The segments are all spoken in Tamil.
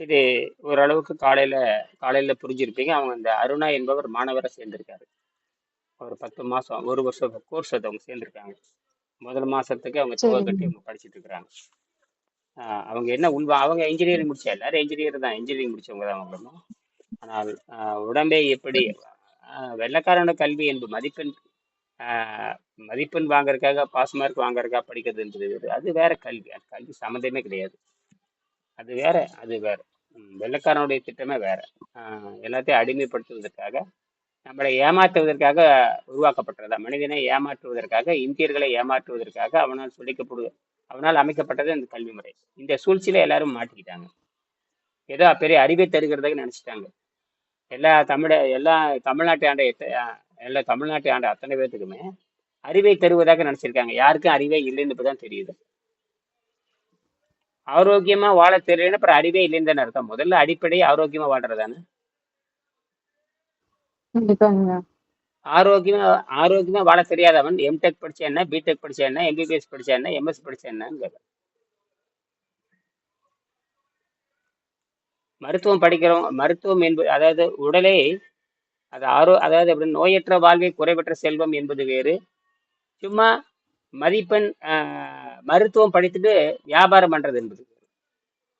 இது ஓரளவுக்கு காலையில காலையில புரிஞ்சிருப்பீங்க. அவங்க இந்த அருணா என்பவர் மாணவரை சேர்ந்திருக்காரு. ஒரு பத்து மாசம் ஒரு வருஷம் கோர்ஸ் அது அவங்க சேர்ந்திருக்காங்க. முதல் மாசத்துக்கு அவங்க தொகை கட்டி அவங்க படிச்சுட்டு இருக்கிறாங்க அவங்க என்ன உள்வா அவங்க இன்ஜினியரிங் முடிச்சா எல்லாரும் இன்ஜினியர் தான். இன்ஜினியரிங் முடிச்சவங்க தான் அவங்களும் ஆனால் உடம்பை எப்படி வெள்ளைக்காரனோட கல்வி என்பது மதிப்பெண் மதிப்பெண் வாங்குறதுக்காக பாஸ் மார்க் வாங்குறதுக்காக படிக்கிறது என்பது. அது வேற கல்வி. கல்வி சம்மந்தமே கிடையாது. அது வேற அது வேற. வெள்ளக்காரனுடைய திட்டமே வேற. எல்லாத்தையும் அடிமைப்படுத்துவதற்காக நம்மளை ஏமாற்றுவதற்காக உருவாக்கப்பட்டதா மனிதனை ஏமாற்றுவதற்காக இந்தியர்களை ஏமாற்றுவதற்காக அவனால் சொல்லிக்கப்படு அவனால் அமைக்கப்பட்டது இந்த கல்வி முறை. இந்த சூழ்ச்சியில எல்லாரும் மாட்டிக்கிட்டாங்க. ஏதோ பெரிய அறிவை தருகிறதாக நினைச்சிட்டாங்க. எல்லா தமிழ எல்லா தமிழ்நாட்டை ஆண்ட எல்லா தமிழ்நாட்டை ஆண்ட அத்தனை பேர்த்துக்குமே அறிவை தருவதாக நினைச்சிருக்காங்க. யாருக்கும் அறிவே இல்லைன்னு இப்பதான் தெரியுது. ஆரோக்கியமா வாழ தெரியலன்னு அப்புறம் அறிவே இல்லைன்னு தானே அர்த்தம். முதல்ல அடிப்படை ஆரோக்கியமா வாழ்றதானே கண்டிப்பாங்க. ஆரோக்கியமா ஆரோக்கியமா வாழ தெரியாதவன் எம்டெக் படிச்சா என்ன பிடெக் படிச்சா என்ன எம்பிபிஎஸ் படிச்சா என்ன எம்எஸ் படிச்சா என்னன்னு கேட்கறான். மருத்துவம் படிக்கிறோம் மருத்துவம் என்பது அதாவது உடலை அது ஆரோ அதாவது அப்படி நோயற்ற வாழ்வை குறைவற்ற செல்வம் என்பது வேறு. சும்மா மதிப்பெண் ஆஹ், மருத்துவம் படித்துட்டு வியாபாரம் பண்றது என்பது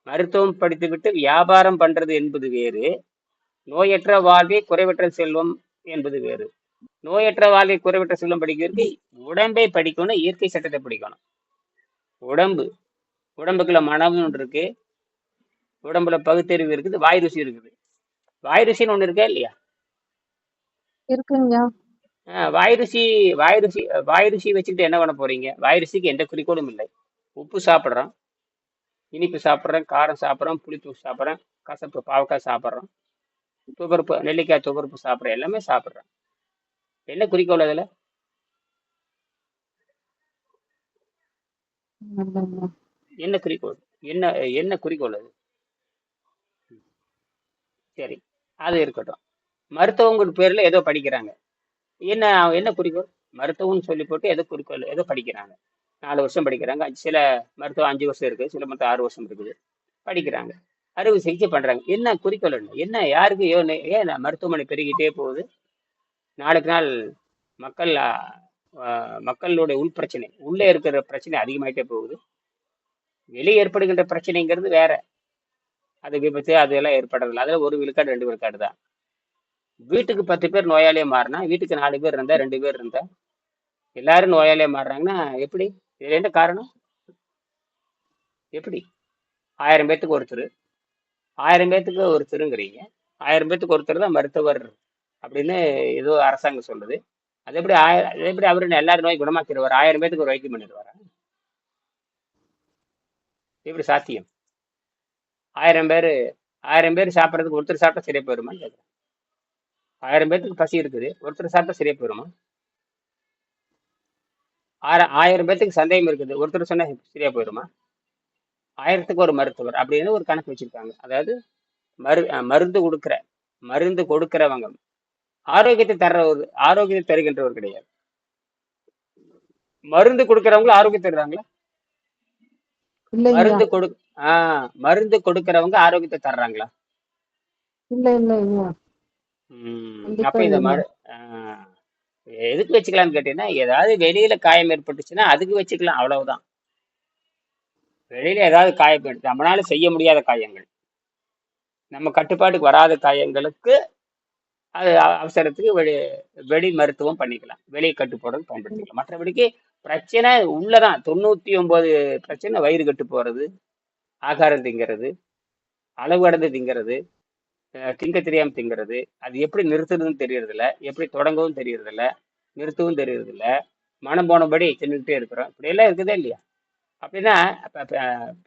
மருத்துவம் படித்துவிட்டு வியாபாரம் பண்றது என்பது வேறு. நோயற்ற வாழ்வே குறைவற்ற செல்வம் என்பது வேறு. நோயற்ற வாழ்வை குறைவற்ற செல்வம் படிக்கிறதுக்கு உடம்பை படிக்கணும் இயற்கை சட்டத்தை படிக்கணும். உடம்பு உடம்புக்குள்ள மனம்னு ஒன்று இருக்கு. உடம்புல பகுத்தறிவு இருக்குது வாய் ருசி இருக்குது. வாய் ருசின்னு ஒன்று இருக்கா இல்லையா? இருக்குங்க. வாயிருசி வாய் வாயிருசி வச்சுக்கிட்டு என்ன பண்ண போறீங்க? வாய்ருசிக்கு எந்த குறிக்கோளும் இல்லை. உப்பு சாப்பிட்றோம். இனிப்பு சாப்பிட்றோம் காரம் சாப்பிட்றோம் புளிப்பு சாப்பிட்றேன் கசப்பு பாவக்காய் சாப்பிட்றோம் துவர்ப்பு நெல்லிக்காய் துவர்ப்பு சாப்பிட்றோம் எல்லாமே சாப்பிட்றோம். என்ன குறிக்கோள் அதில்? என்ன குறிக்கோள்? என்ன என்ன குறிக்கோள் அது? சரி அது இருக்கட்டும். மருத்துவங்கிற பேர்ல ஏதோ படிக்கிறாங்க. என்ன என்ன குறிக்கோள்? மருத்துவம்னு சொல்லி போட்டு ஏதோ குறிக்கோள் ஏதோ படிக்கிறாங்க? நாலு வருஷம் படிக்கிறாங்க. சில மருத்துவம் அஞ்சு வருஷம் இருக்குது சில மருத்துவம் ஆறு வருஷம் இருக்குது. படிக்கிறாங்க. அறுவை சிகிச்சை பண்ணுறாங்க என்ன குறிக்கோள் என்ன? என்ன யாருக்கு ஏன் ஏன் மருத்துவமனை பெருகிட்டே போகுது? நாளுக்கு நாள் மக்கள் மக்களுடைய உள் பிரச்சனை உள்ளே இருக்கிற பிரச்சனை அதிகமாயிட்டே போகுது. வெளியே ஏற்படுகின்ற பிரச்சனைங்கிறது வேற. அது விபத்து அதெல்லாம் ஏற்படுறதில்ல. அதில் ஒரு விழுக்காடு ரெண்டு விழுக்காடு தான். வீட்டுக்கு பத்து பேர் நோயாளியே மாறினா வீட்டுக்கு நாலு பேர் இருந்தா ரெண்டு பேர் இருந்தா எல்லாரும் நோயாளியே மாறுறாங்கன்னா எப்படி? இதுல என்ன காரணம்? எப்படி? ஆயிரம் பேத்துக்கு ஒருத்தர். ஆயிரம் பேத்துக்கு ஒருத்தருங்கிறீங்க. ஆயிரம் பேத்துக்கு ஒருத்தர் தான் மருத்துவர் அப்படின்னு ஏதோ அரசாங்கம் சொல்லுது. அது எப்படி ஆயிரம் அது எப்படி அவரு எல்லாரும் நோய் குணமாக்கிடுவார்? ஆயிரம் பேத்துக்கு ஒரு வைத்தியம் பண்ணிடுவாரா? எப்படி சாத்தியம்? ஆயிரம் பேர் ஆயிரம் பேர் சாப்பிட்றதுக்கு ஒருத்தர் சாப்பிட்டா சரியா போயிருமான்னு கேட்குறேன் ஆயிரம் பேத்துக்கு பசி இருக்குது. ஒருத்தர் சாப்பிட்டா சரியா போயிருமா? ஆயிரம் ஆயிரம் பேத்துக்கு சந்தேகம் இருக்குது. ஒருத்தர் சொன்னா சரியா போயிருமா? ஆயிரத்துக்கு ஒரு மருத்துவர் அப்படின்னு ஒரு கணக்கு வச்சிருக்காங்க. அதாவது மரு மருந்து கொடுக்குற மருந்து கொடுக்கிறவங்க. ஆரோக்கியத்தை தர்ற ஒரு ஆரோக்கியத்தை தருகின்றவர் கிடையாது. மருந்து கொடுக்கறவங்க ஆரோக்கியம் தருறாங்களா? மருந்து கொடு ஆஹ் மருந்து கொடுக்கறவங்க ஆரோக்கியத்தை தர்றாங்களா? இல்ல இல்ல அப்ப இந்த மரு எதுக்கு வச்சுக்கலாம்னு கேட்டீங்கன்னா ஏதாவது வெளியில காயம் ஏற்பட்டுச்சுன்னா அதுக்கு வச்சுக்கலாம் அவ்வளவுதான். வெளியில ஏதாவது காயப்பட்டு நம்மளால செய்ய முடியாத காயங்கள். நம்ம கட்டுப்பாட்டுக்கு வராத காயங்களுக்கு அது அவசரத்துக்கு வெளி வெளி மருத்துவம் பண்ணிக்கலாம். வெளி கட்டுப்பாடு பயன்படுத்திக்கலாம். மற்றபடிக்கு பிரச்சனை உள்ளதான். தொண்ணூத்தி ஒன்பது பிரச்சனை வயிறு கட்டு போறது ஆகாரம் திங்கிறது அளவு கடந்து திங்கிறது திங்க தெரியாம திங்கிறது. அது எப்படி நிறுத்துறதுன்னு தெரியறதில்ல. எப்படி தொடங்கவும் தெரியறதில்ல. நிறுத்தவும் தெரியறதில்ல. மனம் போனபடி தின்னுக்கிட்டே இருக்கிறோம். இப்படியெல்லாம் இருக்குதா இல்லையா? அப்படின்னா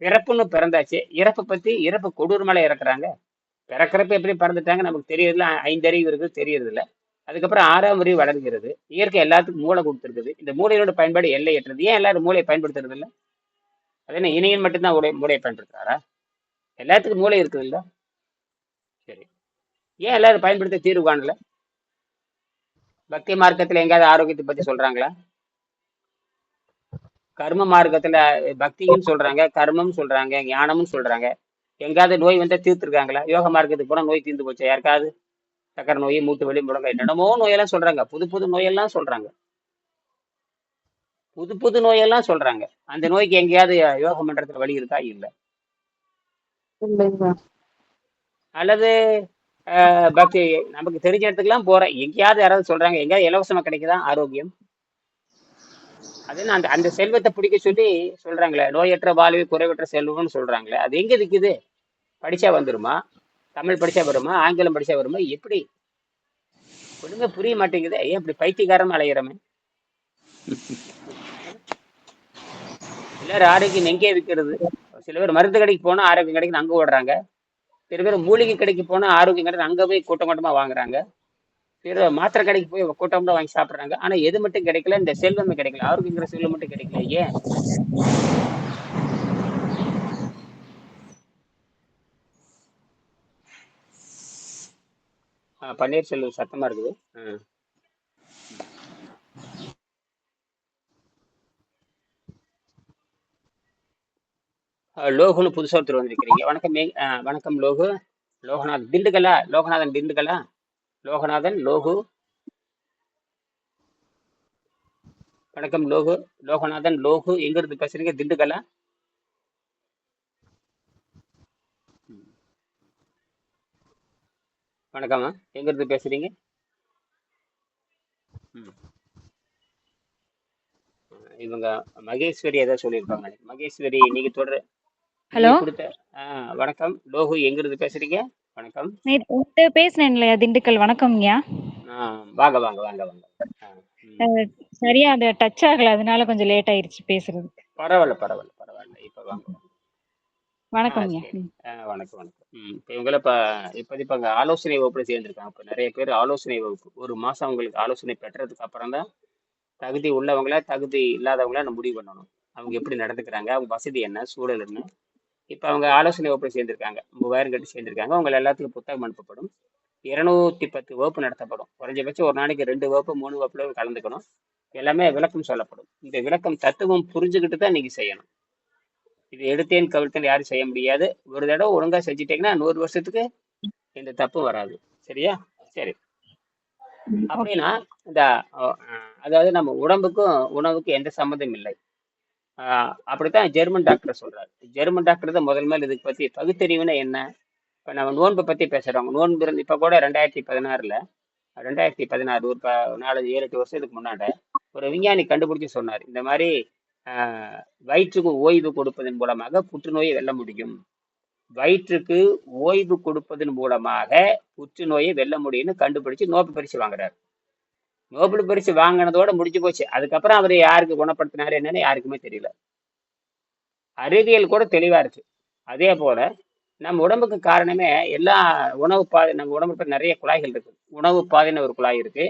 பிறப்புன்னு பிறந்தாச்சு. இறப்பை பத்தி இறப்பு கொடூரமலை இறக்குறாங்க. பிறக்கிறப்ப எப்படி பறந்துட்டாங்க நமக்கு தெரியறதில்ல. ஐந்தறிவு இருக்குது தெரியறதில்ல. அதுக்கப்புறம் ஆறாம் அறிவு வளர்கிறது. இயற்கை எல்லாத்துக்கும் மூளை கொடுத்துருக்குது. இந்த மூளையோட பயன்பாடு எல்லையற்றது ஏன் எல்லாரும் மூளையை பயன்படுத்துறது இல்லை அதே என்ன இணையன் மட்டும்தான் மூளை மூளையை பயன்படுத்துறாரா? எல்லாத்துக்கும் மூளை இருக்குது இல்லை ஏன் எல்லாரும் பயன்படுத்த தீர்வு காணல? பக்தி மார்க்கத்துல எங்கேயாவது ஆரோக்கியத்தை பத்தி சொல்றாங்களா? கர்ம மார்க்கத்துல பக்தின்னு சொல்றாங்க கர்மம் சொல்றாங்க ஞானம்னு சொல்றாங்க. எங்காவது நோய் வந்தா தீர்த்துருக்காங்களா? யோக மார்க்கத்துக்கு போனா நோய் தீர்ந்து போச்சா? யாருக்காவது? சக்கரை நோய் மூட்டு வலி முடங்க என்னென்னமோ நோயெல்லாம் சொல்றாங்க. புது புது நோயெல்லாம் சொல்றாங்க. புது புது நோயெல்லாம் சொல்றாங்க. அந்த நோய்க்கு எங்கேயாவது யோக மன்றத்துல வழி இருக்கா? இல்ல. அல்லது பக்தி நமக்கு தெரிஞ்ச இடத்துக்குலாம் போறேன். எங்கேயாவது யாராவது சொல்றாங்க எங்கேயாவது இலவசமா கிடைக்குதா? ஆரோக்கியம். அது அந்த அந்த செல்வத்தை பிடிக்க சொல்லி சொல்றாங்களே நோயற்ற வாழ்வு குறைவற்ற செல்வம்னு சொல்றாங்களே அது எங்க இருக்குது படிச்சா வந்துருமா? தமிழ் படிச்சா வருமா? ஆங்கிலம் படிச்சா வருமா? எப்படி? ஒண்ணுமே புரிய மாட்டேங்குது. ஏன் இப்படி பைத்தியகாரம் அலையிறமே? எல்லாரும் ஆரோக்கியம் எங்கே விற்கிறது சில பேர் மருந்து கடைக்கு போனா ஆரோக்கியம் கிடைக்குது அங்க ஓடுறாங்க. சில பேர் மூலிகை கடைக்கு போனால் ஆரோக்கியம் கிடைக்குது அங்கே போய் கூட்டம் கூட்டமாக வாங்குறாங்க. சில மாத்திரை கடைக்கு போய் கூட்டம்லாம் வாங்கி சாப்பிட்றாங்க. ஆனால் எது மட்டும் கிடைக்கல இந்த செல்வமே கிடைக்கல. ஆரோக்கியங்கிற செல்வம் மட்டும் கிடைக்கல. ஏன்? பன்னீர் பன்னீர்செல்வம் சத்தமாக இருக்குது. ஆ. லோகுன்னு புதுசாக ஒருத்தர் வந்திருக்கிறீங்க. வணக்கம் மே- வணக்கம் லோகு. லோகநாத் திண்டுக்கலா லோகநாதன் திண்டுக்கலா லோகநாதன் லோகு. வணக்கம் லோகு. லோகநாதன் லோகு. எங்க இருந்து பேசுறீங்க? திண்டுக்கலா வணக்கம்மா. எங்க இருந்து பேசுறீங்க இவங்க மகேஸ்வரி ஏதாவது சொல்லியிருப்பாங்க. மகேஸ்வரி நீங்க தொடர் ஹலோ? வணக்கம். லோகு எங்க இருந்து பேசுறீங்க? வணக்கம். நேத்து பேசினேன் இல்லையா திண்டுக்கல்? வணக்கம்யா ஆ, வாங்க வாங்க வாங்க வாங்க. சரியா அது டச் ஆகல அதனால கொஞ்சம் லேட் ஆயிருச்சு பேசுறதுக்கு. பரவாயில்ல பரவாயில்ல பரவாயில்ல. இப்ப வாங்க. ஆ வணக்கம் வணக்கம். இப்போ இவங்கள இப்போ இப்போ இப்போ அங்கே ஆலோசனை வகுப்பில் சேர்ந்துருக்காங்க. இப்போ நிறைய பேர் ஆலோசனை வகுப்பு. ஒரு மாதம் அவங்களுக்கு ஆலோசனை பெற்றதுக்கு அப்புறம் தான் தகுதி உள்ளவங்கள தகுதி இல்லாதவங்கள நம்ம முடிவு பண்ணணும். அவங்க எப்படி நடந்துக்கிறாங்க? அவங்க வசதி என்ன? சூழல் என்ன? இப்போ அவங்க ஆலோசனை வகுப்பில் சேர்ந்துருக்காங்க. மூவாயிரம் கட்டி சேர்ந்துருக்காங்க. அவங்க எல்லாத்துக்கும் புத்தகம் அனுப்பப்படும். இருநூத்தி பத்து வகுப்பு நடத்தப்படும். குறைஞ்சபட்சம் ஒரு நாளைக்கு ரெண்டு வகுப்பு மூணு வகுப்புல கலந்துக்கணும். எல்லாமே விளக்கம் சொல்லப்படும். இந்த விளக்கம் தத்துவம் புரிஞ்சுக்கிட்டு தான் நீங்கள் செய்யணும். இது எடுத்தேன் கவிழ்த்தேன் யாரும் செய்ய முடியாது. ஒரு தடவை ஒழுங்கா செஞ்சுட்டீங்கன்னா நூறு வருஷத்துக்கு எந்த தப்பு வராது. சரியா? சரி. அப்படின்னா இந்த அதாவது நம்ம உடம்புக்கும் உணவுக்கும் எந்த சம்மந்தம் இல்லை. அப்படித்தான் ஜெர்மன் டாக்டர் சொல்றாரு. ஜெர்மன் டாக்டர் தான் முதல் மேல் இதுக்கு பத்தி பகுத்தறிவுனா என்ன? இப்போ நம்ம நோன்பை பத்தி பேசுறோம். நோன்பு இருந்து இப்போ கூட ரெண்டாயிரத்தி பதினாறுல ரெண்டாயிரத்தி பதினாறு ஒரு ப நாலு ஏழு எட்டு வருஷத்துக்கு முன்னாடி ஒரு விஞ்ஞானி கண்டுபிடிச்சு சொன்னார். இந்த மாதிரி வயிற்றுக்கு ஓய்வு கொடுப்பதன் மூலமாக புற்றுநோயை வெல்ல முடியும். வயிற்றுக்கு ஓய்வு கொடுப்பதன் மூலமாக புற்றுநோயை வெல்ல முடியும்னு கண்டுபிடிச்சு நோபல் பரிசு வாங்குறாரு. நோபல் பரிசு வாங்கினதோட முடிஞ்சு போச்சு. அதுக்கப்புறம் அவர் யாருக்கு குணப்படுத்தினாரு என்னன்னு யாருக்குமே தெரியல. அறிவியல் கூட தெளிவா இருக்கு. அதே போல நம்ம உடம்புக்கு காரணமே எல்லா உணவு பாதை நம்ம உடம்புல நிறைய குழாய்கள் இருக்கு. உணவு பாதைன்னு ஒரு குழாய் இருக்கு.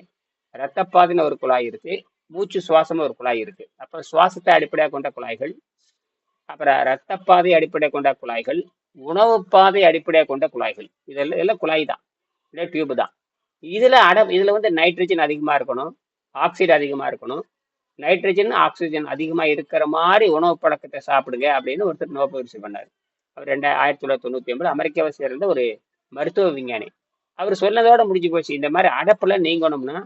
ரத்த பாதைன்னு ஒரு குழாய் இருக்கு. மூச்சு சுவாசம்னு ஒரு குழாய் இருக்கு. அப்ப சுவாசத்தை அடிப்படையாக கொண்ட குழாய்கள் அப்புறம் ரத்த பாதை அடிப்படையாக கொண்ட குழாய்கள் உணவு பாதை அடிப்படையாக கொண்ட குழாய்கள். இதெல்லாம் எல்லாம் குழாய் தான். இல்லை டியூப் தான். இதுல அட இதில் வந்து நைட்ரஜன் அதிகமா இருக்கணும் ஆக்சைடு அதிகமா இருக்கணும். நைட்ரஜன் ஆக்சிஜன் அதிகமா இருக்கிற மாதிரி உணவு பழக்கத்தை சாப்பிடுங்க அப்படின்னு ஒருத்தர் நோபல் பரிசு பண்ணார். அவர் ரெண்டு ஆயிரத்தி தொள்ளாயிரத்தி தொண்ணூத்தி ஒன்பது அமெரிக்காவை சேர்ந்த ஒரு மருத்துவ விஞ்ஞானி. அவர் சொன்னதோட முடிஞ்சு போச்சு இந்த மாதிரி அடப்புல நீங்கணும்னா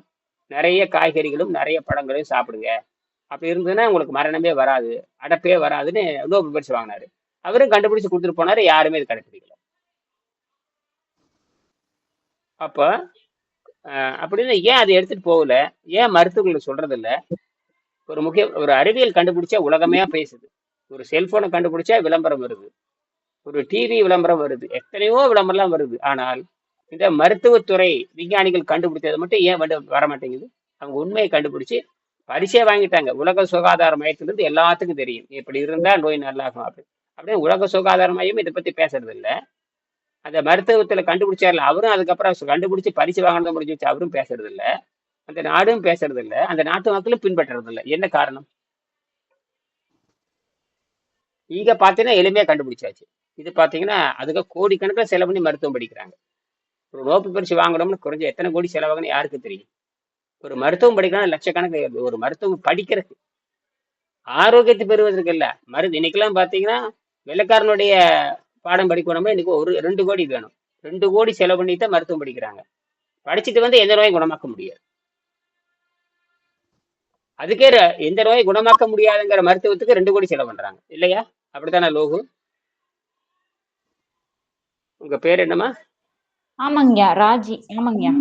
நிறைய காய்கறிகளும் நிறைய பழங்களையும் சாப்பிடுங்க. அப்படி இருந்ததுன்னா உங்களுக்கு மரணமே வராது அடப்பே வராதுன்னு நோபல் பரிசு வாங்கினாரு. அவரும் கண்டுபிடிச்சு கொடுத்துட்டு போனாரு யாருமே இது கண்டுபிடிக்கல. அப்போ அப்படின்னு ஏன் அதை எடுத்துட்டு போகல? ஏன் மருத்துவர்கள் சொல்றது இல்ல ஒரு முக்கிய ஒரு அறிவியல் கண்டுபிடிச்சா உலகமே பேசுது. ஒரு செல்போனை கண்டுபிடிச்சா விளம்பரம் வருது. ஒரு டிவி விளம்பரம் வருது. எத்தனையோ விளம்பரம்லாம் வருது. ஆனால் இந்த மருத்துவத்துறை விஞ்ஞானிகள் கண்டுபிடிச்சது மட்டும் ஏன் வந்து வர மாட்டேங்குது அவங்க உண்மையை கண்டுபிடிச்சு பரிசே வாங்கிட்டாங்க. உலக சுகாதார மையத்திலிருந்து எல்லாத்துக்கும் தெரியும். இப்படி இருந்தா நோய் நல்லாகும் அப்படி அப்படியே உலக சுகாதார மையம் இதை பத்தி பேசுறது இல்லை அந்த மருத்துவத்துல கண்டுபிடிச்சார்ல அவரும் அதுக்கப்புறம் கண்டுபிடிச்சு பரிசு வாங்கினது முடிஞ்சு வச்சு அவரும் பேசுறது இல்ல அந்த நாடும் பேசுறது இல்ல அந்த நாட்டு மக்களும் பின்பற்றுறது இல்ல என்ன காரணம்? இங்க பாத்தீங்கன்னா எளிமையா கண்டுபிடிச்சாச்சு. இது பாத்தீங்கன்னா அதுக்கு கோடிக்கணக்கில் செலவு பண்ணி மருத்துவம் படிக்கிறாங்க. ஒரு நோப்பு பரிசு வாங்கணும்னு குறைஞ்ச எத்தனை கோடி செலவாகணும் யாருக்கு தெரியும்? ஒரு மருத்துவம் படிக்கணும் லட்சக்கணக்கு ஒரு மருத்துவம் படிக்கிறதுக்கு. ஆரோக்கியத்தை பெறுவதற்கு இல்ல மருந்து இன்னைக்கெல்லாம் பாத்தீங்கன்னா வெள்ளக்காரனுடைய பாடம் படிக்கணும்னா இன்னைக்கு ஒரு ரெண்டு கோடி வேணும். ரெண்டு கோடி செலவு பண்ணி தான் மருத்துவம் படிக்கிறாங்க. படிச்சுட்டு வந்து எந்த நோயும் குணமாக்க முடியாது. அதுக்கே எந்த நோயை குணமாக்க முடியாதுங்கிற மருத்துவத்துக்கு ரெண்டு கோடி செலவு பண்றாங்க. இல்லையா? அப்படித்தானே லோகு? உங்க பேர் என்னம்மா? ஆமாங்கய்யா ராஜி. ஆமாங்கய்யா.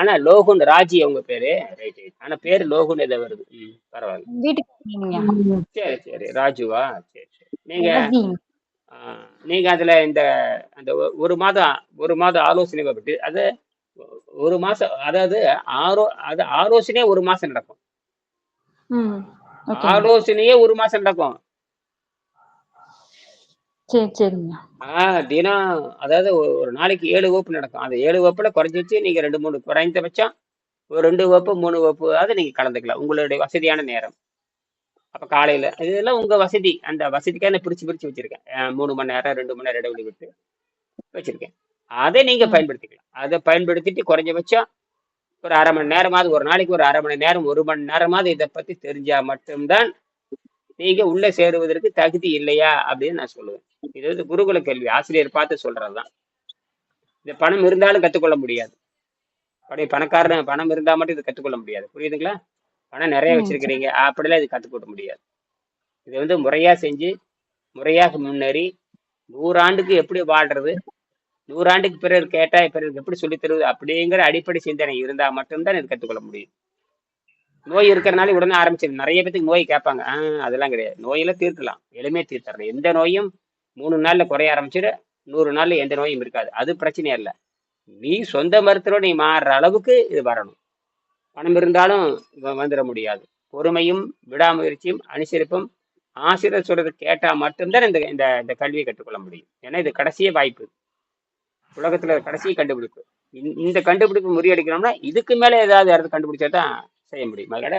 ஆனா லோகுன் ராஜி அவங்க பேரு. ஆனா பேரு லோகுன் எதை வருது. பரவாயில்ல. வீட்டுக்கு. சரி சரி. ராஜுவா? சரி சரி. நீங்க நீங்க அதுல இந்த அந்த ஒரு மாதம் ஒரு மாதம் ஆலோசனை பட்டு அது ஒரு மாசம் அதாவது ஆரோ அது ஆலோசனையே ஒரு மாசம் நடக்கும். ஆலோசனையே ஒரு மாசம் நடக்கும். தினம் அதாவது ஒரு நாளைக்கு ஏழு வகுப்பு நடக்கும். அந்த ஏழு வகுப்புல குறைஞ்சி வச்சு நீங்க ரெண்டு மூணு குறைந்தபட்சம் ஒரு ரெண்டு வகுப்பு மூணு வகுப்பு அதை நீங்க கலந்துக்கலாம். உங்களுடைய வசதியான நேரம். அப்ப காலையில இதெல்லாம் உங்க வசதி. அந்த வசதிக்கான பிரிச்சு பிரிச்சு வச்சிருக்கேன். அஹ் மூணு மணி நேரம் ரெண்டு மணி நேரம் இடைவெளி விட்டு வச்சிருக்கேன். அதை நீங்க ம். பயன்படுத்திக்கலாம். அதை பயன்படுத்திட்டு குறைஞ்சபட்சம் ஒரு அரை மணி நேரமாவது ஒரு நாளைக்கு ஒரு அரை மணி நேரம் ஒரு மணி நேரமாவது இதை பத்தி தெரிஞ்சா மட்டும்தான் நீங்க உள்ள சேருவதற்கு தகுதி இல்லையா அப்படின்னு நான் சொல்லுவேன். இது வந்து குருகுல கேள்வி ஆசிரியர் பார்த்து சொல்றதுதான். இந்த பணம் இருந்தாலும் கத்துக்கொள்ள முடியாது. அப்படியே பணக்காரன் பணம் இருந்தா மட்டும் இது கத்துக்கொள்ள முடியாது. புரியுதுங்களா? பணம் நிறைய வச்சிருக்கிறீங்க. அப்படிலாம் இது கத்துக்கொள்ள முடியாது. இது வந்து முறையா செஞ்சு முறையாக முன்னேறி நூறாண்டுக்கு எப்படி வாழ்றது நூறாண்டுக்கு பிறகு கேட்டா பிறருக்கு எப்படி சொல்லித் தருவது அப்படிங்கிற அடிப்படை சிந்தனை இருந்தா மட்டும்தான் இது கத்துக்கொள்ள முடியும். நோய் இருக்கிறனால உடனே ஆரம்பிச்சிடும் நிறைய பேத்துக்கு நோய் கேட்பாங்க. ஆ அதெல்லாம் கிடையாது. நோயெல்லாம் தீர்க்கலாம். எளிமையா தீர்த்தரலாம். எந்த நோயும் மூணு நாள்ல குறைய ஆரம்பிச்சிட நூறு நாள்ல எந்த நோயும் இருக்காது. அது பிரச்சனை இல்லை. நீ சொந்த மருத்துவ நீ மாறுற அளவுக்கு இது வரணும். பணம் இருந்தாலும் வந்துட முடியாது. பொறுமையும் விடாமுயற்சியும் அனுசரிப்பும் ஆசிரியர் சொல்றது கேட்டா மட்டும்தான் இந்த இந்த இந்த கல்வியை கற்றுக்கொள்ள முடியும். ஏன்னா இது கடைசிய வாய்ப்பு. உலகத்துல கடைசி கண்டுபிடிப்பு. இந்த கண்டுபிடிப்பு முறியடிக்கணும்னா இதுக்கு மேல ஏதாவது யாராவது கண்டுபிடிச்சா தான் செய்ய முடியும். அதனால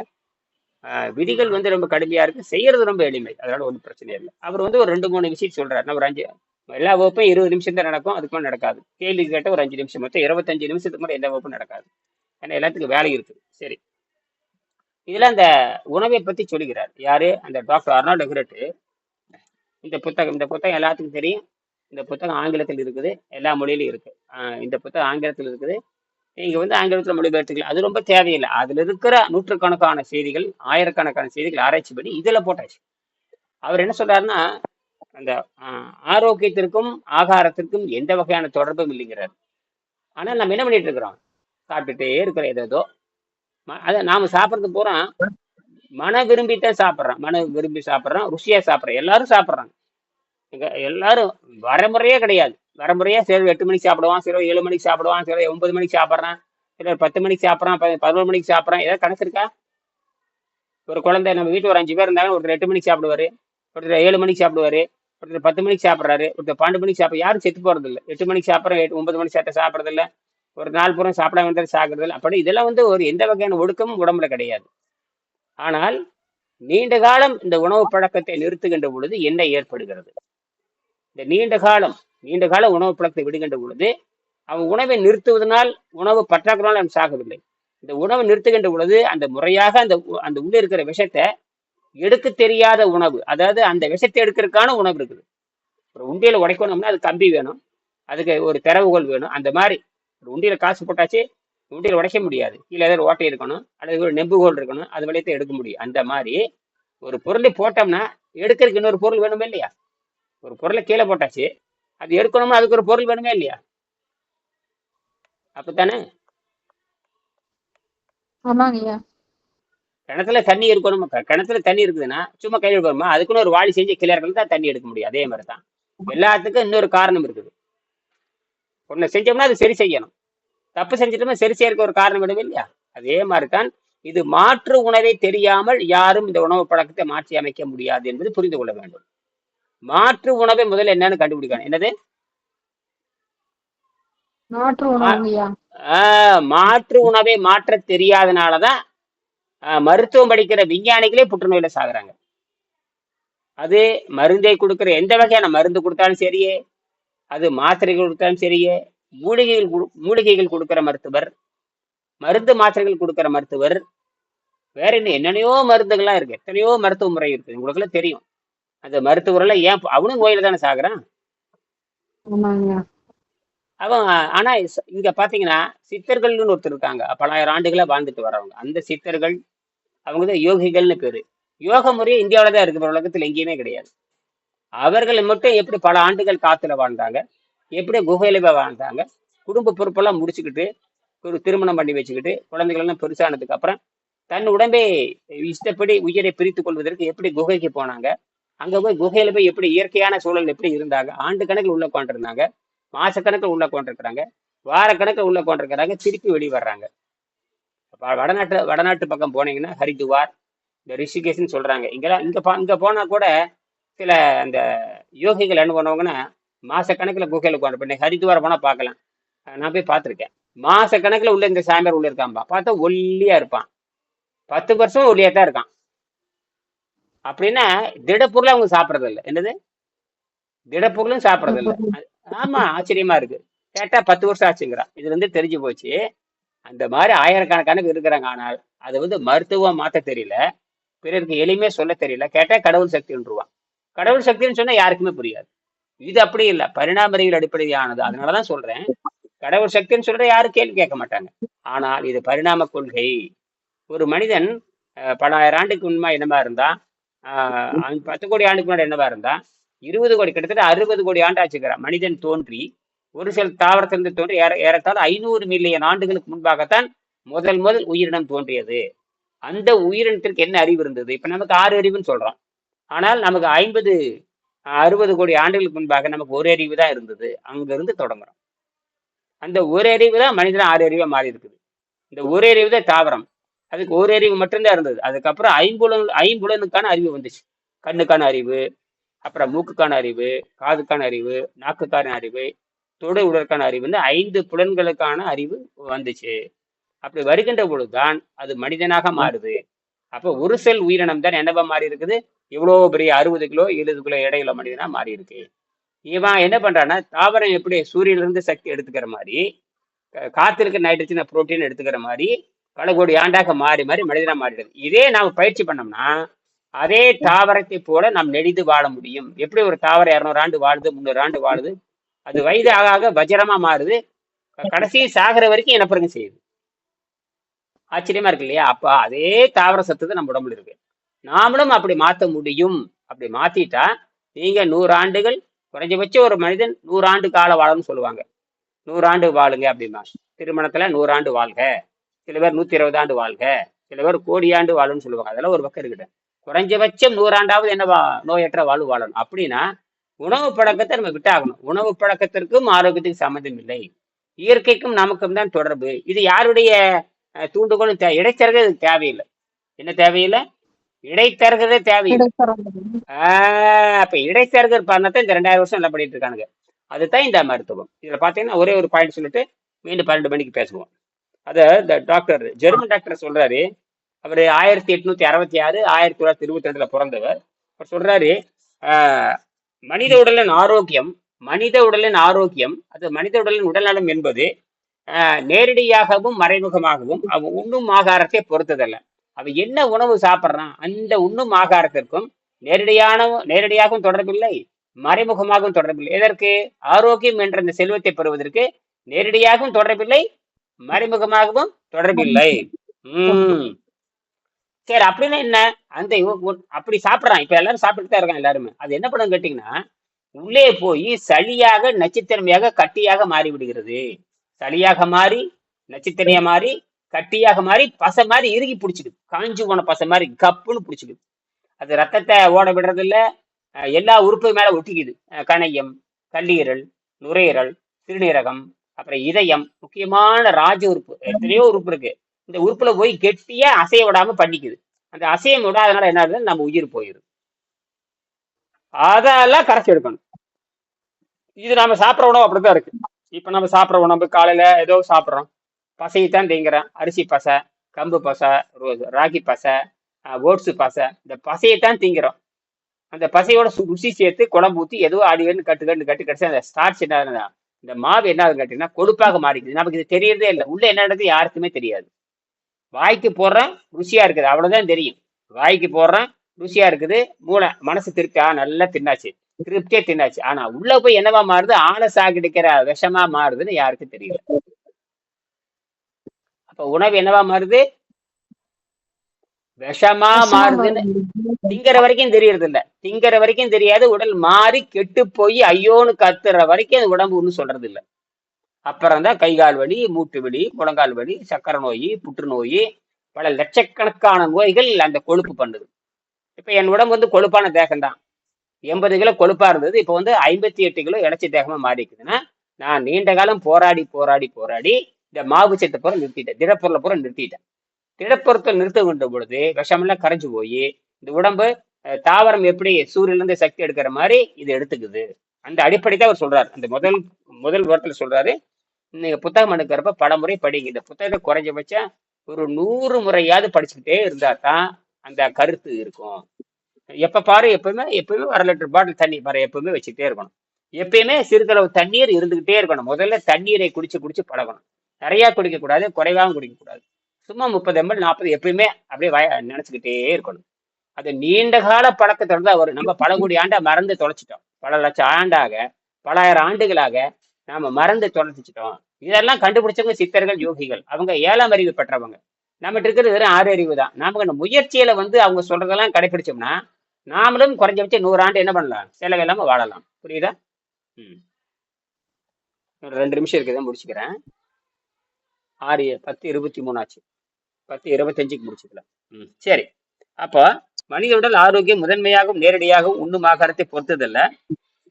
விதிகள் வந்து ரொம்ப கடுமையா இருக்கு. செய்யறது ரொம்ப எளிமை. அதனால ஒன்றும் பிரச்சனை இல்லை. அவர் வந்து ஒரு ரெண்டு மூணு விஷயம் சொல்றாரு. நம்ம ஒரு அஞ்சு எல்லா வகுப்பும் இருபது நிமிஷம் தான் நடக்கும். அதுக்கு மேலே நடக்காது. கேள்வி கேட்ட ஒரு அஞ்சு நிமிஷம் மொத்தம் இருபத்தஞ்சு நிமிஷத்துக்கு மேலே எந்த வகுப்பும் நடக்காது. ஏன்னா எல்லாத்துக்கும் வேலை இருக்குது சரி. இதுல அந்த உணவை பத்தி சொல்லுகிறார். யாரு? அந்த டாக்டர் அர்னால்ட் எக்ரட் இந்த புத்தகம் இந்த புத்தகம் எல்லாத்துக்கும் தெரியும். இந்த புத்தகம் ஆங்கிலத்தில் இருக்குது. எல்லா மொழியிலும் இருக்கு. இந்த புத்தகம் ஆங்கிலத்தில் இருக்குது. நீங்க வந்து ஆங்கிலத்தில் மொழிபெயர்த்துக்கலாம் அது ரொம்ப தேவையில்லை. அதுல இருக்கிற நூற்றுக்கணக்கான செய்திகள் ஆயிரக்கணக்கான செய்திகள் ஆராய்ச்சி பண்ணி இதுல போட்டாச்சு. அவர் என்ன சொல்றாருன்னா அந்த ஆரோக்கியத்திற்கும் ஆகாரத்திற்கும் எந்த வகையான தொடர்பும் இல்லைங்கிறார். ஆனால் நம்ம என்ன பண்ணிட்டு இருக்கிறோம்? சாப்பிட்டுட்டே இருக்கிறோம். ஏதோ அதை நாம சாப்பிட்றது பூரா மன விரும்பி தான் மன விரும்பி சாப்பிட்றான் ருசியா சாப்பிட்றோம் எல்லாரும் சாப்பிட்றாங்க. எல்லாரும் வரமுறையே கிடையாது. வரமுறையே சிலர் எட்டு மணிக்கு சாப்பிடுவான் சிலர் ஏழு மணிக்கு சாப்பிடுவான் சிலர் ஒன்பது மணிக்கு சாப்பிட்றான் சிலர் பத்து மணிக்கு சாப்பிட்றான் பதினோரு மணிக்கு சாப்பிட்றான். ஏதாவது கணக்கு இருக்கா? ஒரு குழந்தை நம்ம வீட்டில் ஒரு அஞ்சு பேர் இருந்தாங்க ஒருத்தர் எட்டு மணிக்கு சாப்பிடுவாரு ஒருத்தர் ஏழு மணிக்கு சாப்பிடுவாரு ஒருத்தர் பத்து மணிக்கு சாப்பிட்றாரு ஒருத்தர் பன்னெண்டு மணிக்கு சாப்பிட யாரும் செத்து போறது இல்லை எட்டு மணிக்கு சாப்பிட்றேன் எட்டு ஒன்பது மணிக்கு சாப்பிட்ட சாப்பிட்றது இல்லை ஒரு நாள் பூரா சாப்பிடாம இருந்தாலும் சாப்பிட்றது அப்படி இதெல்லாம் வந்து ஒரு எந்த வகையான ஒடுக்கமும் உடம்புல கிடையாது. ஆனால் நீண்ட காலம் இந்த உணவு பழக்கத்தை நிறுத்துகின்ற பொழுது என்ன ஏற்படுகிறது. இந்த நீண்ட காலம் நீண்ட கால உணவு பழக்கத்தை விடுகின்ற பொழுது அவன் உணவை நிறுத்துவதனால் உணவு பற்றாக்குறனால் அவன் சாகவில்லை. இந்த உணவை நிறுத்துகின்ற பொழுது அந்த முறையாக அந்த உ- அந்த உள்ளே இருக்கிற விஷத்தை எடுக்க தெரியாத உணவு அதாவது அந்த விஷத்தை எடுக்கிறதுக்கான உணவு இருக்குது. ஒரு உண்டியில் உடைக்கணும்னா அது கம்பி வேணும். அதுக்கு ஒரு திறவுகோல் வேணும். அந்த மாதிரி ஒரு உண்டியல காசு போட்டாச்சு உண்டியல உடைக்க முடியாது. கீழே ஏதாவது ஓட்டை இருக்கணும் அல்லது ஒரு நெம்புகோல் இருக்கணும் அது வழியத்தை எடுக்க முடியும். அந்த மாதிரி ஒரு பொருளை போட்டோம்னா எடுக்கிறதுக்கு இன்னொரு பொருள் வேணுமே இல்லையா? ஒரு பொருளை கீழே போட்டாச்சு அது எடுக்கணும்னா அதுக்கு ஒரு பொருள் வேணுமே இல்லையா? அப்பதானே கிணத்துல தண்ணி இருக்கணும்? கிணத்துல தண்ணி இருக்குதுன்னா சும்மா கையில் எடுக்கணுமா அதுக்குன்னு ஒரு வாளி செஞ்சு கிளியர் தான் தண்ணி எடுக்க முடியும். அதே மாதிரி தான். எல்லாத்துக்கும் இன்னொரு காரணம் இருக்குது. ஒன்று செஞ்சோம்னா அது சரி செய்யணும். தப்பு செஞ்சிட்டோம்னா சரி செய்யறதுக்கு ஒரு காரணம் வேணும் இல்லையா? அதே மாதிரி தான் இது மாற்று உணவை தெரியாமல் யாரும் இந்த உணவு பழக்கத்தை மாற்றி அமைக்க முடியாது என்பது புரிந்து கொள்ள வேண்டும். மாற்று உணவை முதல்ல என்னன்னு கண்டுபிடிக்கணும். என்னது? மாற்று உணவை மாற்ற தெரியாதனாலதான் மருத்துவம் படிக்கிற விஞ்ஞானிகளே புற்றுநோயில சாகுறாங்க. அது மருந்தை கொடுக்கிற எந்த வகையான மருந்து கொடுத்தாலும் சரியே. அது மாத்திரைகள் கொடுத்தாலும் சரியே. மூலிகைகள் மூலிகைகள் கொடுக்கிற மருத்துவர் மருந்து மாத்திரைகள் கொடுக்கிற மருத்துவர் வேற என்ன என்னென்னயோ மருந்துகள்லாம் இருக்கு. எத்தனையோ மருத்துவ முறை இருக்கு. உங்களுக்கு எல்லாம் தெரியும். அந்த மருத்துவரெல்லாம் ஏன் அவனும் நோயில தானே சாகுறான்? அவன் ஆனா இங்க பாத்தீங்கன்னா சித்தர்கள்னு ஒருத்தர் இருக்காங்க. பலாயிரம் ஆண்டுகளா வாழ்ந்துட்டு வரவங்க. அந்த சித்தர்கள் அவங்க தான் யோகிகள்னு பேரு. யோக முறையே இந்தியாவில தான் இருக்கு உலகத்துல எங்கேயுமே கிடையாது. அவர்கள் மட்டும் எப்படி பல ஆண்டுகள் காத்துல வாழ்ந்தாங்க எப்படி குகையில வாழ்ந்தாங்க குடும்ப பொறுப்பெல்லாம் முடிச்சுக்கிட்டு ஒரு திருமணம் பண்ணி வச்சுக்கிட்டு குழந்தைகள் எல்லாம் பெருசானதுக்கு அப்புறம் தன் உடம்பே இஷ்டப்படி உயிரை பிரித்து கொள்வதற்கு எப்படி குகைக்கு போனாங்க அங்க போய் குகையில போய் எப்படி இயற்கையான சூழல் எப்படி இருந்தாங்க ஆண்டு கணக்கில் உள்ள கொண்டிருந்தாங்க மாசக்கணக்கில் உள்ள கொண்டிருக்கிறாங்க வாரக்கணக்கில் உள்ள கொண்டிருக்கிறாங்க திருப்பி வெளியே வர்றாங்க. வடநாட்டு வடநாட்டு பக்கம் போனீங்கன்னா ஹரித்துவார் இந்த ரிஷிகேஷ்னு சொல்றாங்க. இங்கெல்லாம் இங்க இங்க போனா கூட சில அந்த யோகிகள் என்ன பண்ணுவாங்கன்னா மாசக்கணக்கில் குகையில் உட்காந்து பண்ணி ஹரித்துவாரம் போனா பார்க்கலாம். நான் போய் பார்த்துருக்கேன். மாசக்கணக்கில் உள்ள இந்த சாமியார் உள்ள இருக்காம்பா. பார்த்தா ஒல்லியா இருப்பான். பத்து வருஷம் ஒல்லியா தான் இருக்கான். அப்படின்னா திடப்பொருளை அவங்க சாப்பிட்றது இல்லை என்னது? திடப்பொருளும் சாப்பிட்றது இல்லை ஆமா ஆச்சரியமா இருக்கு. கேட்டா பத்து வருஷம் ஆச்சுங்கிறான். இது வந்து தெரிஞ்சு போச்சு. அந்த மாதிரி ஆயிரக்கணக்கானக்கு இருக்கிறாங்க. ஆனால் அது வந்து மருத்துவம் மாத்த தெரியல. பிறருக்கு எளிமையா சொல்ல தெரியல. கேட்டா கடவுள் சக்தின்றுவான். கடவுள் சக்தின்னு சொன்னா யாருக்குமே புரியாது. இது அப்படி இல்லை. பரிணாம அடிப்படையானது. அதனாலதான் சொல்றேன். கடவுள் சக்தின்னு சொல்ற யாரும் கேள்வி கேட்க மாட்டாங்க. ஆனால் இது பரிணாம கொள்கை. ஒரு மனிதன் பல ஆயிரம் ஆண்டுக்கு முன்மா என்னவா இருந்தா ஆஹ், பத்து கோடி ஆண்டுக்கு முன்னாடி என்னவா இருந்தா இருபது கோடி கிட்டத்தட்ட அறுபது கோடி ஆண்டு ஆச்சுக்கிறான் மனிதன் தோன்றி ஒரு சில தாவரத்திலிருந்து தோன்றி ஏற ஏறத்தாழ ஐநூறு மில்லியன் ஆண்டுகளுக்கு முன்பாகத்தான் முதல் முதல் உயிரினம் தோன்றியது. அந்த உயிரினத்திற்கு என்ன அறிவு இருந்தது? இப்ப நமக்கு ஆறு அறிவுன்னு சொல்றோம். ஆனால் நமக்கு ஐம்பது அறுபது கோடி ஆண்டுகளுக்கு முன்பாக நமக்கு ஒரு அறிவு தான் இருந்தது. அங்கிருந்து தொடங்குறோம். அந்த ஒரு அறிவு தான் மனிதன் ஆறு அறிவா மாறி இருக்குது. இந்த ஒரு அறிவு தான் தாவரம். அதுக்கு ஒரு அறிவு மட்டும்தான் இருந்தது. அதுக்கப்புறம் ஐம்புலன் ஐம்புலனுக்கான அறிவு வந்துச்சு. கண்ணுக்கான அறிவு அப்புறம் மூக்குக்கான அறிவு காதுக்கான அறிவு நாக்குக்கான அறிவு தொடு உடற்கான அறிவு வந்து ஐந்து புலன்களுக்கான அறிவு வந்துச்சு. அப்படி வருகின்ற பொழுதுதான் அது மனிதனாக மாறுது. அப்போ ஒரு செல் உயிரினம் தான் என்னவா மாறி இருக்குது? இவ்வளோ பெரிய அறுபது கிலோ எழுபது கிலோ இடையில மனிதனா மாறி இருக்கு. இவன் என்ன பண்றான்னா தாவரம் எப்படி சூரியன்ல இருந்து சக்தி எடுத்துக்கிற மாதிரி கா- காத்துல இருக்க புரோட்டீன் எடுத்துக்கிற மாதிரி பல கோடி ஆண்டாக மாறி மாறி மனிதனா மாறிடுது இதே நாம் பயிற்சி பண்ணோம்னா அதே தாவரத்தை போல நாம் நெடிது வாழ முடியும். எப்படி ஒரு தாவரம் இரநூறு ஆண்டு வாழுது முந்நூறு ஆண்டு வாழுது? அது வயது ஆக ஆக வஜ்ரமா மாறுது. கடைசி சாகிற வரைக்கும் இனப்பெருக்கம் செய்யுது. ஆச்சரியமா இருக்கு இல்லையா? அப்ப அதே தாவர சத்து தான் நம்ம உடம்புல இருக்கு. நாமளும் அப்படி மாற்ற முடியும். அப்படி மாத்திட்டா நீங்க நூறு ஆண்டுகள் குறைஞ்சபட்சம் ஒரு மனிதன் நூறாண்டு கால வாழணும்னு சொல்லுவாங்க. நூறாண்டு வாழுங்க அப்படிமா திருமணத்துல நூறாண்டு வாழ்க. சில பேர் நூத்தி இருபது ஆண்டு வாழ்க. சில பேர் கோடியாண்டு வாழும்னு சொல்லுவாங்க. அதெல்லாம் ஒரு பக்கம் இருக்கட்டும். குறைஞ்சபட்சம் நூறாண்டாவது என்ன வா நோயற்ற வாழ்வு வாழணும். அப்படின்னா உணவு பழக்கத்தை நம்ம விட்டாகணும் உணவு பழக்கத்திற்கும் ஆரோக்கியத்துக்கும் சம்மந்தம் இல்லை. இயற்கைக்கும் நமக்கும் தான் தொடர்பு. இது யாருடைய தூண்டுகோலும் தே இடைத்தரகர் இதுக்கு தேவையில்லை. என்ன தேவையில்லை? இடைத்தரகரே தேவையில்லை. ஆஹ் அப்ப இடைத்தரகர் பண்ணத்தான் இந்த ரெண்டாயிரம் வருஷம் என்ன பண்ணிட்டு இருக்கானுங்க. அதுதான் இந்த மருத்துவம். இதுல பாத்தீங்கன்னா ஒரே ஒரு பாயிண்ட் சொல்லிட்டு மீண்டும் பன்னெண்டு மணிக்கு பேசுவோம். அத இந்த டாக்டர் ஜெர்மன் டாக்டர் சொல்றாரு. அவர் ஆயிரத்தி எட்நூத்தி அறுபத்தி ஆறு ஆயிரத்தி தொள்ளாயிரத்தி இருபத்தி ரெண்டுல பிறந்தவர். அவர் சொல்றாரு ஆஹ் மனித உடலின் ஆரோக்கியம் மனித உடலின் ஆரோக்கியம் அது மனித உடலின் உடல்நலம் என்பது ஆஹ் நேரடியாகவும் மறைமுகமாகவும் அவன் உண்ணும் ஆகாரத்தை பொறுத்ததல்ல. அவன் என்ன உணவு சாப்பிட்றான் அந்த உண்ணும் ஆகாரத்திற்கும் நேரடியான நேரடியாகவும் தொடர்பில்லை மறைமுகமாகவும் தொடர்பில்லை. எதற்கு? ஆரோக்கியம் என்ற அந்த செல்வத்தை பெறுவதற்கு நேரடியாகவும் தொடர்பில்லை மறைமுகமாகவும் தொடர்பில்லை. உம் சரி அப்படின்னா என்ன? அந்த அப்படி சாப்பிடுறான் இப்ப எல்லாரும் சாப்பிட்டு தான் இருக்கான் எல்லாருமே. அது என்ன பண்ணுன்னு கேட்டீங்கன்னா உள்ளே போய் சளியாக நச்சுத்தன்மையாக கட்டியாக மாறிவிடுகிறது. தளியாக சளியாக மாறி நச்சுத்தனியா மாறி கட்டியாக மாறி பசை மாதிரி இறுகி பிடிச்சிடுது காஞ்சி போன பசை மாதிரி கப்புன்னு பிடிச்சிடுது அது ரத்தத்தை ஓட விடுறது இல்ல எல்லா உறுப்பு மேல ஒட்டிக்குது. கணையம் கல்லீரல் நுரையீரல் சிறுநீரகம் அப்புறம் இதயம் முக்கியமான ராஜ உறுப்பு. எத்தனையோ உறுப்பு இருக்கு. இந்த உறுப்புல போய் கெட்டியா அசைய விடாம பண்ணிக்குது. அந்த அசையம் விடாதனால என்ன ஆகுதுன்னு நம்ம உயிர் போயிடும் அதெல்லாம் கரைச்சி எடுக்கணும். இது நாம சாப்பிட்ற உணவு அப்படித்தான் இருக்கு. இப்போ நம்ம சாப்பிட்ற உணவு காலையில் ஏதோ சாப்பிட்றோம். பசையை தான் திங்கிறோம் அரிசி பசை கம்பு பசை ரோஸ் ராகி பசை ஓட்ஸு பசை. இந்த பசையை தான் திங்கிறோம். அந்த பசையோட சு- ருசி சேர்த்து குழம்பு ஊற்றி ஏதோ அடிவேன்னு கட்டு கட்டு கட்டு கடைசி அந்த ஸ்டார்ச் என்ன இந்த மாவு என்ன ஆகுதுன்னு கேட்டிங்கன்னா கொழுப்பாக மாறிக்குது. நமக்கு இது தெரியறதே இல்லை. உள்ளே என்ன நடக்குது? யாருக்குமே தெரியாது. வாய்க்கு போடுறேன் ருசியாக இருக்குது. அவ்வளோதான் தெரியும். வாய்க்கு போடுறேன் ருசியாக இருக்குது. மூளை மனசு திருப்தியா நல்லா தின்னாச்சு. திருப்தியா தின்னாச்சு. ஆனா உள்ள போய் என்னவா மாறுது? ஆளை சாகடிக்கிற விஷமா மாறுதுன்னு யாருக்கும் தெரியல. அப்ப உணவு என்னவா மாறுது? விஷமா மாறுதுன்னு மாறுது. திங்கிற வரைக்கும் தெரியறது இல்ல திங்கிற வரைக்கும் தெரியாது. உடல் மாறி கெட்டு போய் ஐயோன்னு கத்துற வரைக்கும் அது உடம்பு ஒன்றும் சொல்றது இல்ல அப்புறம் தான் கை கால் வலி மூட்டு வலி முழங்கால் வலி சக்கரை நோய் புற்றுநோய் பல லட்சக்கணக்கான நோய்கள் அந்த கொழுப்பு பண்ணுது. இப்ப என் உடம்பு வந்து கொழுப்பான தேகம் தான் எண்பது கிலோ கொழுப்பா இருந்தது. இப்போ வந்து ஐம்பத்தி எட்டு கிலோ இளைச்சி தேகமா மாறிக்குதுன்னா நான் நீண்ட காலம் போராடி போராடி போராடி இந்த மாவு சத்தை பூரா நிறுத்திட்டேன். திடப்பொருளை பூரா நிறுத்திட்டேன். திடப்பொருட்கள் நிறுத்துகின்ற பொழுது விஷமெல்லாம் கரைஞ்சு போய் இந்த உடம்பு தாவரம் எப்படி சூரியன்லேருந்து சக்தி எடுக்கிற மாதிரி இது எடுத்துக்குது. அந்த அடிப்படை தான் அவர் சொல்றாரு. அந்த முதல் முதல் வாரத்துல சொல்றாரு. நீங்க புத்தகம் எடுக்கிறப்ப பல முறை படிங்க. இந்த புத்தகத்தை குறைஞ்சபட்சம் ஒரு நூறு முறையாவது படிச்சுக்கிட்டே இருந்தா தான் அந்த கருத்து இருக்கும். எப்போ பாரு எப்பவுமே எப்பவுமே அரை லிட்டர் பாட்டில் தண்ணி பாரு எப்பவுமே வச்சுக்கிட்டே இருக்கணும். எப்பயுமே சிறிதளவு தண்ணீர் இருந்துகிட்டே இருக்கணும். முதல்ல தண்ணீரை குடிச்சு குடிச்சு பழகணும். நிறையா குடிக்கக்கூடாது குறைவாகவும் குடிக்கக்கூடாது. சும்மா முப்பது எம்எல் நாற்பது எப்பயுமே அப்படியே வய நினச்சிக்கிட்டே இருக்கணும். அது நீண்ட கால பழக்கத்தோட தான் வரும். நம்ம பல கோடி ஆண்டா மறந்து தொலைச்சிட்டோம். பல லட்சம் ஆண்டாக பலாயிரம் ஆண்டுகளாக நாம மறந்து தொலைச்சிட்டோம். இதெல்லாம் கண்டுபிடிச்சவங்க சித்தர்கள் யோகிகள். அவங்க ஏழாம் அறிவு பெற்றவங்க. நம்மகிட்ட இருக்கிறது வெறும் ஆறு அறிவு தான். நாம முயற்சியில வந்து அவங்க சொல்றதெல்லாம் கடைபிடிச்சோம்னா நாமளும் குறைஞ்சபட்சம் நூறு ஆண்டு என்ன பண்ணலாம்? செலவில்லாம வாழலாம். புரியுதா? ம். ரெண்டு நிமிஷம் இருக்குதான் முடிச்சுக்கிறேன். ஆறு பத்து இருபத்தி மூணு ஆச்சு. பத்து இருபத்தஞ்சுக்கு முடிச்சுக்கலாம். ம் சரி. அப்போ மனித உடல் ஆரோக்கியம் முதன்மையாகவும் நேரடியாகவும் உண்ணும் ஆகாரத்தை பொறுத்ததல்ல.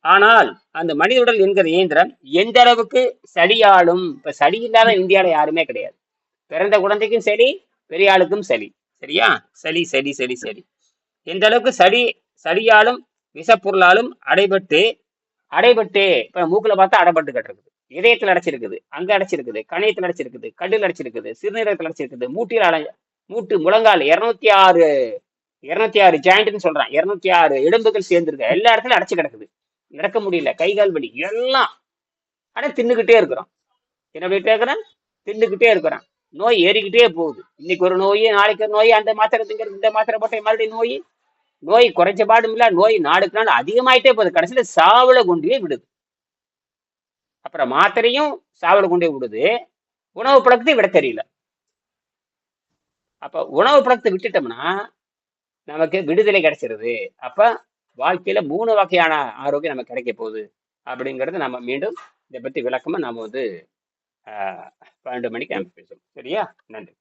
ஆனால் அந்த மனித உடல் என்கிற இயந்திரம் எந்த அளவுக்கு சடியாலும் இப்ப சடி இல்லாத இந்தியாவில் யாருமே கிடையாது. பிறந்த குழந்தைக்கும் சரி பெரிய ஆளுக்கும் சரி சரியா? சரி சரி சரி சரி எந்த அளவுக்கு சடி சடியாலும் விஷப்பொருளாலும் அடைபட்டு அடைபட்டு இப்ப மூக்குல பார்த்தா அடைபட்டு கட்டுறது இதயத்துல அடைச்சிருக்குது அங்க அடைச்சிருக்குது கணையத்தில் அடைச்சிருக்குது கல்லில் அடைச்சிருக்குது சிறுநீரகத்துல அடைச்சிருக்குது மூட்டில் அடை மூட்டு முழங்கால் இருநூத்தி ஆறு இருநூத்தி ஆறு ஜாயிண்ட்னு சொல்றான். இருநூத்தி ஆறு எலும்புகள் சேர்ந்துருக்கு. எல்லா இடத்துலயும் அடைச்சு கிடக்குது. நடக்க முடியல. கை கால் வலி எல்லாம். ஆனா தின்னுக்கிட்டே இருக்கிறோம் என்ன போயிட்டே இருக்கிறேன்? தின்னுக்கிட்டே இருக்கிறான். நோய் ஏறிக்கிட்டே போகுது. இன்னைக்கு ஒரு நோய் நாளைக்கு ஒரு நோய் அந்த மாத்திரை திங்கிறது இந்த மாத்திரை போட்ட மறுபடியும் நோய்? நோய் குறைஞ்ச பாடும் இல்ல நோய் நாளுக்கு நாள் அதிகமாயிட்டே போகுது. கடைசியில சாவல குண்டியே விடுது. அப்புறம் மாத்திரையும் சாவல கொண்டு விடுது. உணவு பழக்கத்தை விட தெரியல. அப்ப உணவு பழக்கத்தை விட்டுட்டோம்னா நமக்கு விடுதலை கிடைச்சிருது. அப்ப வாழ்க்கையில மூணு வகையான ஆரோக்கியம் நமக்கு கிடைக்க போகுது. அப்படிங்கறது நம்ம மீண்டும் இதை பத்தி விளக்கமா நாம வந்து ஆஹ் பன்னெண்டு மணிக்கு நம்ம பேசுவோம் சரியா? நன்றி.